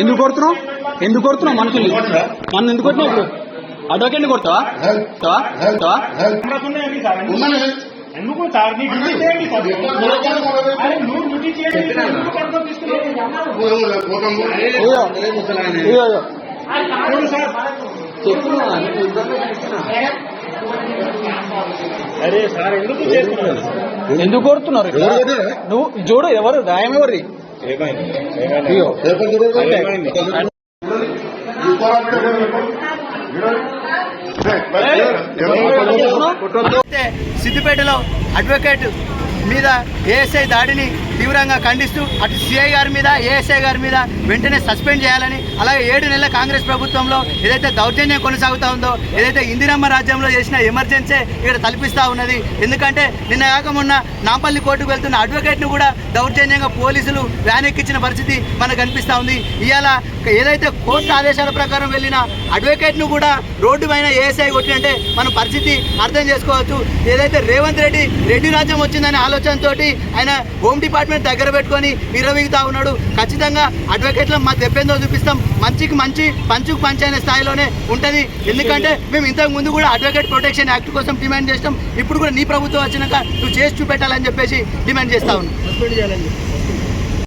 ఎందుకు కొడుతున్నావు ఎందుకు కొడుతున్నావు మనుషుల్ని మన ఎందుకు కొట్టినావు ఇప్పుడు అడ్వకేట్ని కొడతావా? ఎందుకు సార్ చేయండి నువ్వు డ్యూటీ చేయండి ఎందుకు. అరే సార్ కొడుతున్నారు? నువ్వు చూడు ఎవరు. అయితే సిద్దిపేటలో అడ్వకేట్ మీద ఏఎస్ఐ దాడిని తీవ్రంగా ఖండిస్తూ అటు సిఐ గారి మీద ఏఎస్ఐ గారి మీద వెంటనే సస్పెండ్ చేయాలని అలాగే ఏడు నెలల కాంగ్రెస్ ప్రభుత్వంలో ఏదైతే దౌర్జన్యం కొనసాగుతూ ఉందో ఏదైతే ఇందిరమ్మ రాజ్యంలో చేసిన ఎమర్జెన్సీ ఇక్కడ తలపిస్తూ ఉన్నది. ఎందుకంటే నిన్న కాక మొన్న నాంపల్లి కోర్టుకు వెళ్తున్న అడ్వకేట్ను కూడా దౌర్జన్యంగా పోలీసులు వ్యాన్ ఎక్కించిన పరిస్థితి మనకు కనిపిస్తూ ఉంది. ఇవాళ ఏదైతే కోర్టు ఆదేశాల ప్రకారం వెళ్ళిన అడ్వకేట్ను కూడా రోడ్డు పైన ఏఎస్ఐ కొట్టినంటే మన పరిస్థితి అర్థం చేసుకోవచ్చు. ఏదైతే రేవంత్ రెడ్డి రెడ్డి రాజ్యం వచ్చిందనే ఆలోచనతో ఆయన హోమ్ డిపార్ట్మెంట్ దగ్గర పెట్టుకొని విరవీగుతా ఉన్నాడు. ఖచ్చితంగా అడ్వకేట్ల మా దెబ్బేందో చూపిస్తాం. మంచికి మంచి పంచుకు పంచి అనే స్థాయిలోనే ఉంటుంది. ఎందుకంటే మేము ఇంతకు ముందు కూడా అడ్వకేట్ ప్రొటెక్షన్ యాక్ట్ కోసం డిమాండ్ చేస్తాం ఇప్పుడు కూడా నీ ప్రభుత్వం వచ్చినాక నువ్వు చేసి చూపెట్టాలని చెప్పేసి డిమాండ్ చేస్తా ఉన్నాం.